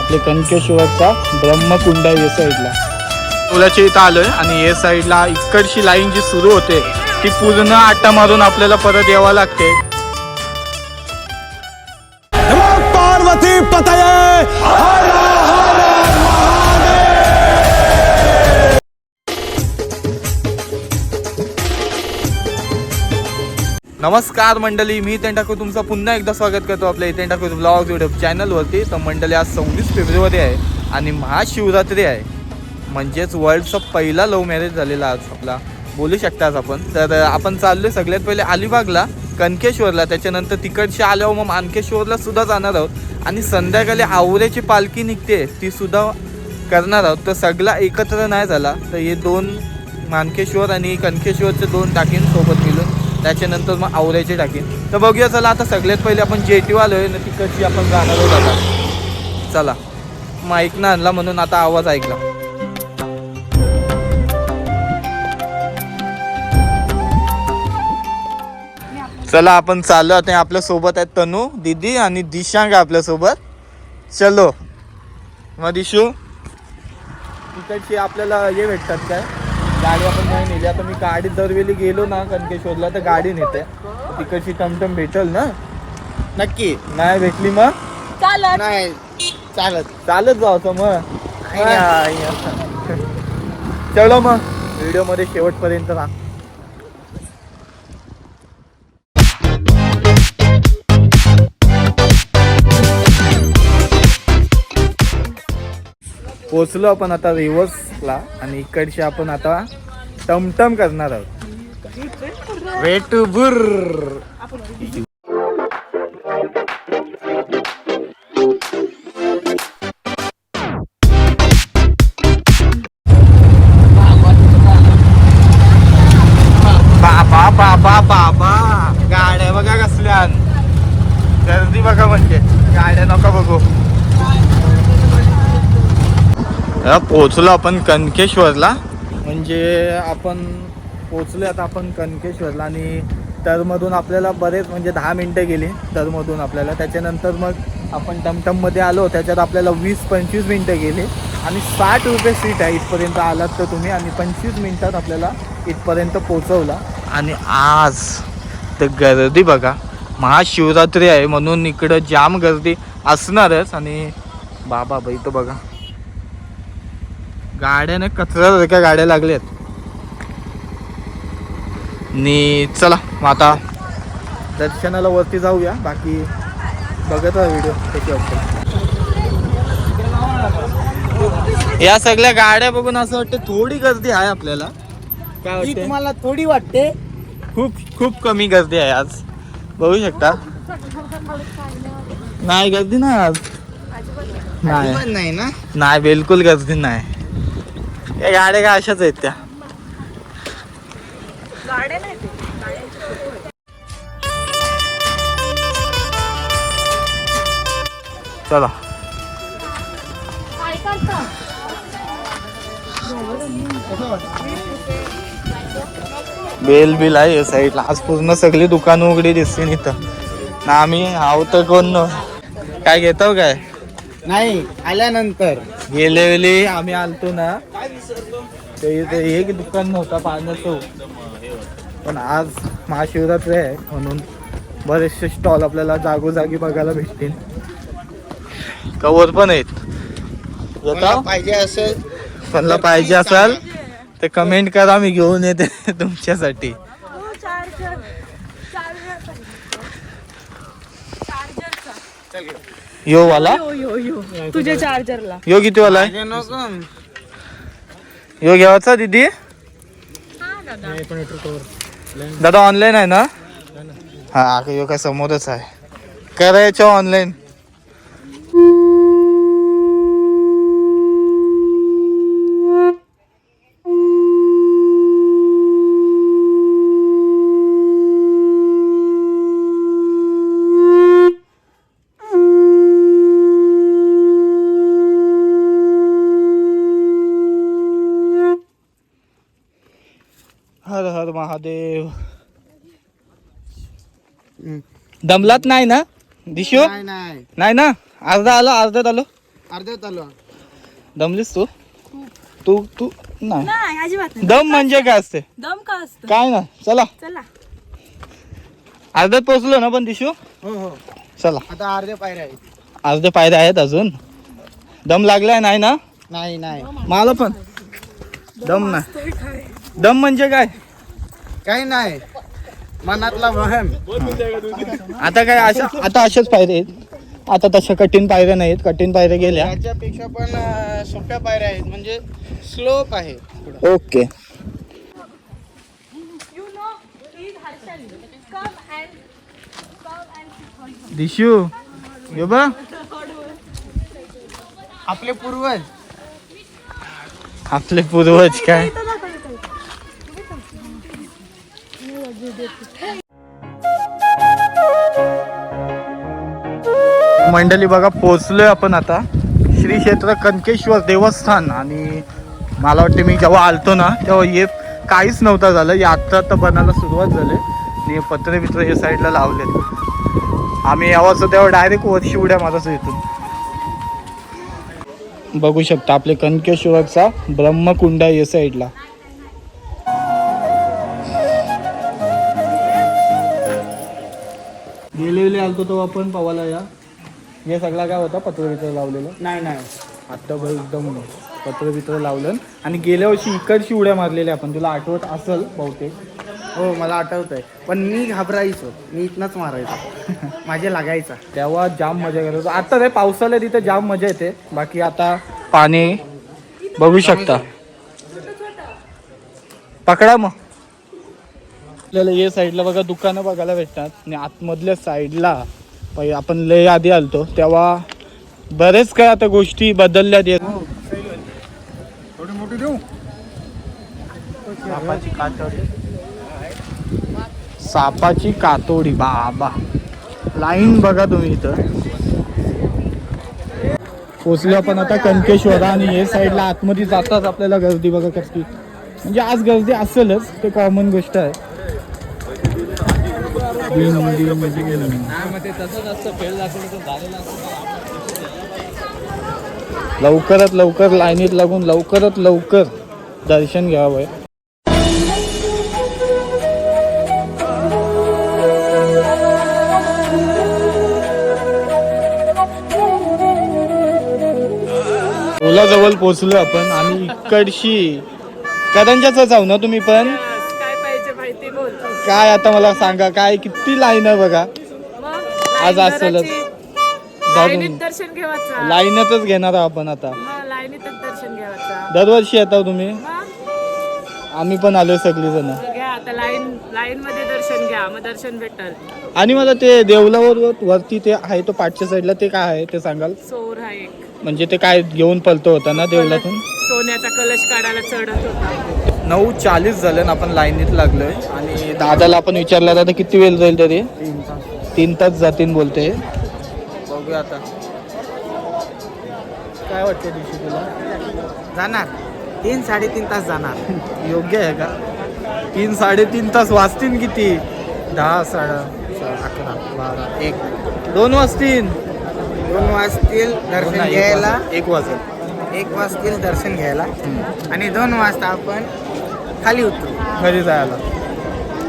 आपले कणकेश्वरचा ब्रह्मकुंड या साईडला पुलाच्या इथं आलोय आणि या साईडला इकडची लाईन जी सुरू होते ती पूर्ण आटा मारून आपल्याला परत यावं लागते. नमस्कार मंडळी मी इथे ठाकूर. तुमचं पुन्हा एकदा स्वागत करतो आपल्या इथे ठाकूर ब्लॉग युट्यूब चॅनलवरती तर मंडळी आज सव्वीस फेब्रुवारी आहे आणि महाशिवरात्री आहे. म्हणजेच वर्ल्डचा पहिला लव्ह मॅरेज झालेला आज आपला. बोलू शकताच आपण. तर आपण चाललो सगळ्यात पहिले अलिबागला कणकेश्वरला त्याच्यानंतर तिकडच्या आल्यावर मग मानकेश्वरला सुद्धा जाणार आहोत. आणि संध्याकाळी आवऱ्याची पालखी निघते ती सुद्धा करणार आहोत. तर सगळा एकत्र नाही झाला. तर हे दोन मानकेश्वर आणि कणकेश्वरचे दोन टाकीन सोबत त्याच्यानंतर मग आवऱ्याची टाकीन. तर बघूया चला आता सगळ्यात पहिले आपण जेटीव आलो आहे ना तिकडची आपण जाणार. आहोत आता चला मग ऐकणं आणला म्हणून आता आवाज ऐकला. चला आपण चाललो. आता आपल्यासोबत आहेत तनू दीदी आणि दिशांग आपल्यासोबत. चलो. मग दिशू तिकडची आपल्याला हे भेटतात काय? गाडी आपण नाही नेली. आता मी गाडीत दरवेळी गेलो ना कणकेश्वरला तर गाडी नेते. तिकडची टमटम भेटल ना? नक्की. नाही भेटली मग? चालत. नाही चालत. चालत जायचं मग. चलो मग. व्हिडिओमध्ये शेवटपर्यंत राहा. पोचलो आपण आता रिव्हर्सला आणि इकडची आपण आता टमटम करणार आहोत. वेट बुर पोहोचलो आपण कणकेश्वरला म्हणजे आपण पोहोचलो आता आपण कणकेश्वरला आणि तरमधून आपल्याला बरेच म्हणजे दहा मिनटं गेली तरमधून आपल्याला. त्याच्यानंतर मग आपण टमटममध्ये आलो त्याच्यात आपल्याला वीस पंचवीस मिनटं गेली आणि साठ रुपये सीट आहे इथपर्यंत आलात तर तुम्ही आणि पंचवीस मिनटात आपल्याला इथपर्यंत पोचवला आणि आज तर गर्दी बघा महाशिवरात्री आहे म्हणून इकडं जाम गर्दी असणारच आणि बाबा बाई तो बघा. गाड्याने कचऱ्यासारख्या गाड्या लागल्यात. आणि चला मग आता दर्शनाला वरती जाऊया बाकी बघत राहा व्हिडिओ कशी वाटतं या सगळ्या गाड्या बघून असं वाटतं थोडी गर्दी आहे आपल्याला. काय वाटते तुम्हाला थोडी वाटते. खूप खूप कमी गर्दी आहे आज. बघू शकता. नाही गर्दी नाही आज. नाही ना? नाही बिलकुल गर्दी नाही. या गाड्या काय अशाच आहेत त्या. गाड्या नाही ते. चला. बेल बिल आहे साईडला आज पूर्ण सगळी दुकानं उघडी दिसते इथं. ना आम्ही आहो तर कोण? न- काय घेतो काय? नाही आल्यानंतर. गेल्या वेळी आम्ही आलतो ना ते इथे एक दुकान नव्हता पाण्याचं पण आज महाशिवरात्री आहे म्हणून बरेचसे स्टॉल आपल्याला जागोजागी बघायला भेटतील. कवर पण आहेत. पाहिजे असेल कोणाला पाहिजे असाल तर कमेंट करा मी घेऊन येते तुमच्यासाठी. हो चार्जर यो वाला यो यो यो. तुझ्या चार्जरला यो किती वाला आहे यो घ्यावाचा दीदी? हा दादा दादा ऑनलाईन आहे ना? हा यो काय समोरच आहे. करायचं ऑनलाईन हर हर महादेव. दमलात नाही ना दिशू? नाही नाही. नाही ना? अर्धा आलो अर्ध्यात आलो अर्ध्यात आलो दमलीस तू? तू तू नाही. नाही अजिबात नाही. दम म्हणजे काय असते? दम का असतं? काय ना चला. चला. अर्ध्यात पोहोचलो ना पण दिशू? हो हो. चला. आता अर्ध्या पायऱ्या आहेत. अर्धे पायरे आहेत अजून. दम लागलाय नाही ना? नाही नाही. मला पण. दम नाही. दम म्हणजे काय? काही नाही. मनातला वहम आता काय अशा आता अशाच पायरे आहेत. आता तशा कठीण पायऱ्या नाहीत. कठीण पायऱ्या गेल्या. याच्यापेक्षा पण अं, सोप्या पायऱ्या आहेत. म्हणजे स्लोप आहे पुढं. ओके. दिशू ये बा आपले पूर्वज. आपले पूर्वज काय? मंडळी बघा पोचलोय आपण आता. श्री क्षेत्र कनकेश्वर देवस्थान आणि मला वाटते मी जेव्हा आलतो ना तेव्हा हे काहीच नव्हतं झालं. हे आत्ता आता बनायला सुरुवात झाली. आणि हे पत्रे बित्र हे साईडला लावले आम्ही यावाचं तेव्हा डायरेक्ट वर्षी उड्या मारायचो इथून. बघू शकता आपले कनकेश्वरचा ब्रह्मकुंड आहे या साईडला गेले गेले आलतो तो आपण पवाला या. हे सगळा काय होता पत्र बित्र लावलेलं? नाही नाही. आत्ता बघ एकदम पत्र बित्र लावलं. आणि गेल्या वर्षी इकडची उड्या मारलेल्या आपण तुला आठवत असेल बहुतेक? हो मला आठवत आहे पण मी घाबरायचो. मी इथनच मारायचो. माझे लागायचा. तेव्हा जाम मजा करत होतो. आता ते पावसाला तिथे जाम मजा येते. बाकी आता पाणी बघू शकता. पकडा मग. आपल्याला ये साईडला बघा दुकानं बघायला भेटतात. आणि आतमधल्या साईडला पहि- आपण लय आधी आलतो तेव्हा बरेच काय आता गोष्टी बदलल्यात. येत थोडी मोठी देऊ? सापाची कातोडी. सापाची कातोडी बाबा. लाईन बघा तुम्ही इथं. पोचलो आपण आता कनकेश्वर आणि हे साईडला आतमध्ये जाताच आपल्याला गर्दी बघा कसली. म्हणजे आज गर्दी असेलच ते कॉमन गोष्ट आहे. लवकरात लवकर लाईनीत लागून लवकरात लवकर दर्शन घ्यावं. ओलाजवळ पोचलो आपण आणि इकडशी करंजाचं जाऊ ना तुम्ही पण? काय आता मला सांगा काय किती लाईन आहे बघा. आज असेलच. दर्शन घेवायचं. लाईनतच घेणार आहोत आपण आता. लाईनीतच दर्शन दरवर्षी येता तुम्ही? आम्ही पण आलो सगळी जण घ्या आता लाईन लाईन मध्ये दर्शन घ्या मग दर्शन भेटल. आणि मला ते देवलावर वरती ते आहे तो पाठच्या साईडला ते काय आहे ते सांगाल? एक. म्हणजे ते काय घेऊन पलतो होता ना देवलातून? सोन्याचा कलश काढायला चढत होता. नऊ चाळीस झाले ना आपण लाईनीत लागलोय. आणि दादाला आपण विचारलं आता किती वेळ जाईल तरी? तीन तास. जातील बोलते. बघूया आता. काय वाटतं दिवशी तुला? जाणार. तीन साडेतीन तास जाणार. योग्य आहे का? तीन साडेतीन तास वाजतील किती? दहा साडा अकरा बारा एक. दोन वाजतील दोन वाजतील दर्शन घ्यायला. एक वाजेल. एक वाजतील दर्शन घ्यायला. आणि दोन वाजता आपण खाली उतरू. घरी जायला.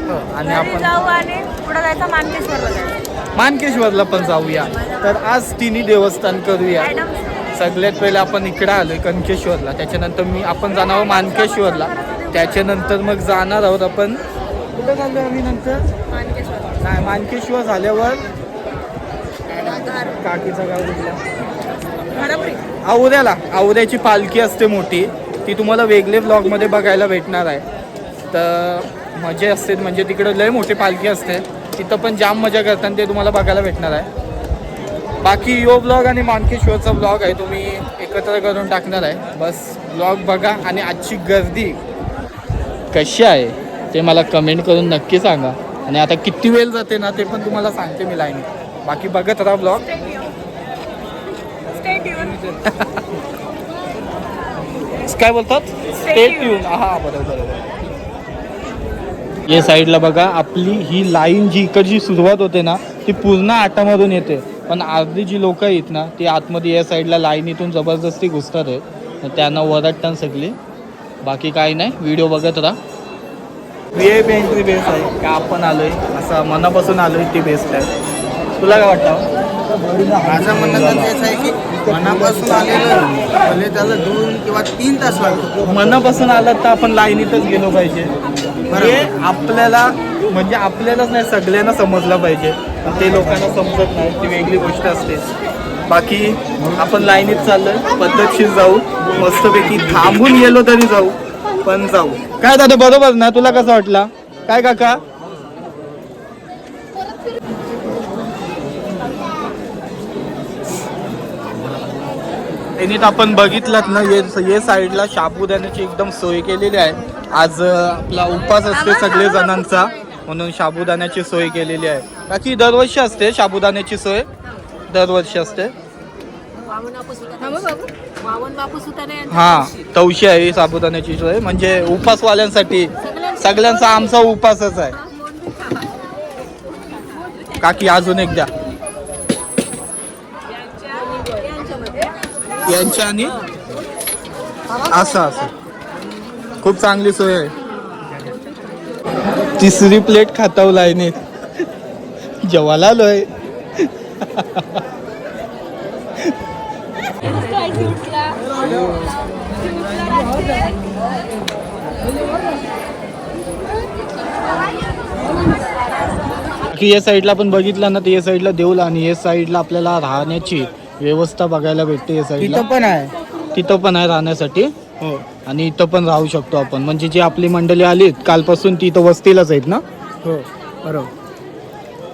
हो आणि घरी आपण जाऊ आणि पुढे जायचं मानकेश्वरला जायचं. मानकेश्वरला पण जाऊया. तर आज तिन्ही देवस्थान करूया. मॅडम. सगळ्यात पहिले आपण इकडं आलोय कनकेश्वरला. त्याच्यानंतर मी आपण जाणार आहोत मानकेश्वरला. त्याच्यानंतर मग जाणार आहोत आपण कुठं चाललो आम्ही नंतर? मानकेश्वर. नाही मानकेश्वर झाल्यावर काकीचा गाव कुठला घरापुरी आवऱ्याला. आवऱ्याची पालखी असते मोठी. ती तुम्हाला वेगळे ब्लॉगमध्ये बघायला भेटणार आहे. तर मजा असते म्हणजे तिकडं लय मोठी पालखी असते. तिथं पण जाम मजा करताना ते तुम्हाला बघायला भेटणार आहे. बाकी यो ब्लॉग आणि मानकेश्वरचा ब्लॉग आहे तुम्ही एकत्र करून टाकणार आहे. बस ब्लॉग बघा आणि आजची गर्दी कशी आहे ते मला कमेंट करून नक्की सांगा. आणि आता किती वेळ जाते ना ते पण तुम्हाला सांगते मी लाईनीत बाकी बघत राहा ब्लॉग काय बोलतात? Tuned. ट्यून हा बरोबर बरोबर. या साईडला बघा आपली ही लाईन जी इकडची सुरुवात होते ना ती पूर्ण आटामधून येते. पण अर्धी जी लोक आहेत ना ती आतमध्ये या साईडला लाईनीतून जबरदस्ती घुसतात आहेत तर त्यांना वरटतात सगळी. बाकी काही नाही व्हिडिओ बघत राहा. V I P entry best आहे. का आपण आलोय? असं मनापासून आलोय ती बेस्ट आहे तुला काय वाटतं? माझं म्हणणं तर तेच आहे की मनापासून आलेलं भले त्याला दोन किंवा तीन तास लागतो मनापासून आलात तर आपण लाईनीतच गेलो पाहिजे. हे आपल्याला म्हणजे आपल्यालाच नाही सगळ्यांना समजलं पाहिजे. पण ते लोकांना समजत नाही ती वेगळी गोष्ट असते. बाकी आपण लाईनीत चाललोय पद्धतशीर जाऊ मस्तपैकी थांबून गेलो तरी जाऊ पण जाऊ. काय दादा बरोबर ना? तुला कसं वाटला? काय काका? त्यांनी आपण बघितलं ना ये ये साईडला साबुदाण्याची एकदम सोय केलेली आहे. आज आपला उपास असते सगळे जणांचा. म्हणून साबुदाण्याची सोय केलेली आहे. बाकी दरवर्षी असते साबुदाण्याची सोय. दरवर्षी असते. हा तवशी आहे साबुदाण्याची सोय. म्हणजे उपासवाल्यांसाठी सगळ्यांचा आमचा उपासच आहे. काकी अजून एक यांच्या आणि? असं असं. खूप चांगली सोय आहे. तिसरी प्लेट खाताव लाईनीत जेवायला आलोय की या साईडला आपण बघितलं ना तर या साईडला देऊला आणि या साईडला आपल्याला राहण्याची व्यवस्था बघायला भेटते या साईडला तिथं पण आहे. तिथं पण आहे राहण्यासाठी. हो. आणि इथं पण राहू शकतो आपण. म्हणजे जी आपली मंडळी आलीत कालपासून ती इथं वस्तीलाच आहेत ना? हो बरोबर.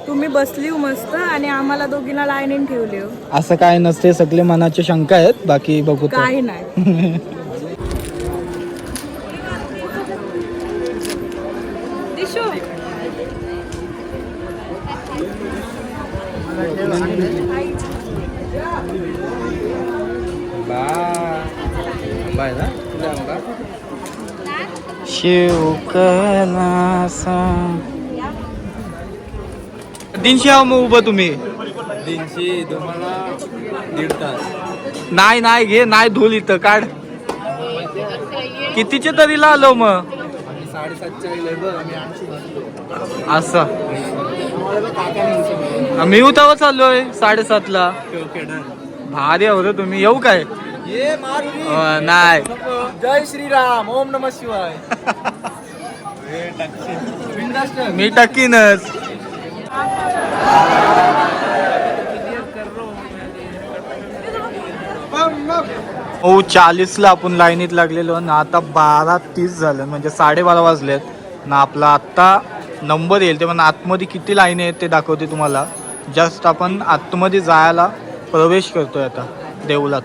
तुम्ही बसली मस्त आणि आम्हाला दोघींना लाईनीन ठेवली हो. असं काय नसते सगळे मनाचे शंका आहेत बाकी बघू तर. काही नाही. दिशू तीनशे हा मग उभं तुम्ही. तीनशे तुम्हाला दीड तास. नाही नाही घे नाही धूल इथं काढ. कितीचे तरीला आलो मग? साडेसातच्या आम्ही आठशे असं. मी उतावर चाललोय साडेसातला. भारी रे तुम्ही. येऊ काय? नाही. जय श्रीराम. ओम नम शिवाय. मी टक्कीनच. हो चाळीसला आपण लाईनीत लागलेलो ना आता बारा तीस झालं म्हणजे साडेबारा वाजलेत. ना आपला आत्ता नंबर येईल. ते पण आतमध्ये किती लाईन आहेत ते दाखवते तुम्हाला. जस्ट आपण आतमध्ये जायला प्रवेश करतोय आता देवलात.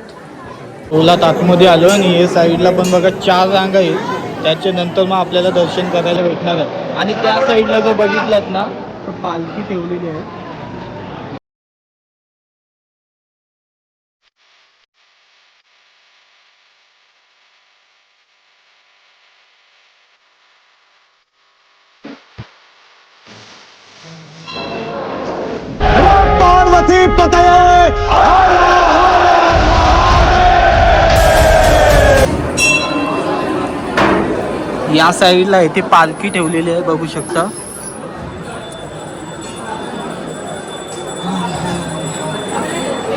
देवलात आतमध्ये आलो आणि हे साईडला पण बघा चार रांगा आहेत. त्याच्यानंतर मग आपल्याला दर्शन करायला भेटणार आहे. आणि त्या साईडला जर बघितलात ना तर पालखी ठेवलेली आहे. पार्वती पतये! या साईडला इथे पालखी ठेवलेली आहे बघू शकता.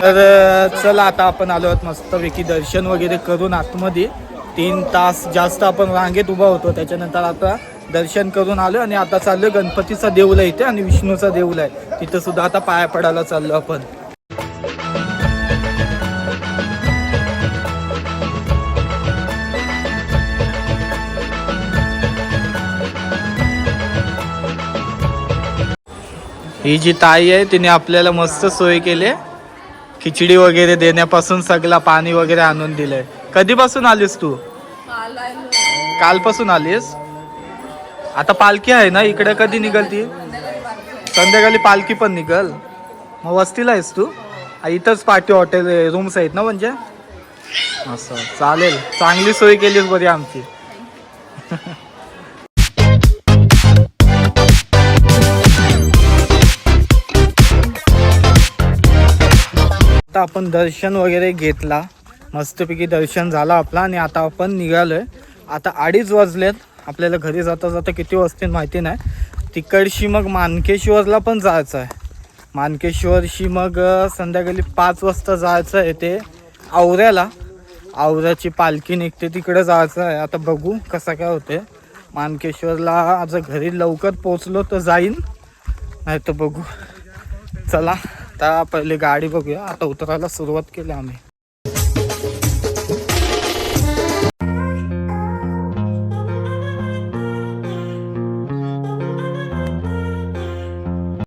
तर चला आता आपण आलो आहोत मस्तपैकी दर्शन वगैरे करून आतमध्ये. तीन तास जास्त आपण रांगेत उभा होतो त्याच्यानंतर आता दर्शन करून आलो आणि आता चाललो गणपतीचा देऊळ आहे इथे आणि विष्णूचा देऊळ आहे. तिथं सुद्धा आता पाया पडायला चाललो आपण. ही जी ताई आहे तिने आपल्याला मस्त सोय केली. खिचडी वगैरे देण्यापासून सगळा पाणी वगैरे आणून दिलंय. कधीपासून आलीस तू? कालपासून आलीस? आता पालखी आहे ना इकडे कधी निघलती? संध्याकाळी पालखी पण निघल. मग वस्तीला आहेस तू? इथंच पाठी हॉटेल रूम्स आहेत ना म्हणजे? असं चालेल. चांगली सोय केलीस बरी आमची. आता आपण दर्शन वगैरे घेतला. मस्तपैकी दर्शन झालं आपला आणि आता आपण निघालोय. आता अडीच वाजलेत. आपल्याला घरी जाता जाता किती वाजतील माहिती नाही. तिकडशी मग मानकेश्वरला पण जायचं आहे मानकेश्वरशी मग संध्याकाळी पाच वाजता जायचं आहे ते आवऱ्याला. आवऱ्याची पालखी निघते तिकडे जायचं आहे आता बघू कसं काय होते. मानकेश्वरला आज घरी लवकर पोचलो तर जाईन. नाही तर बघू. चला आता पहिले गाडी बघूया. आता उतरायला सुरुवात केली आम्ही.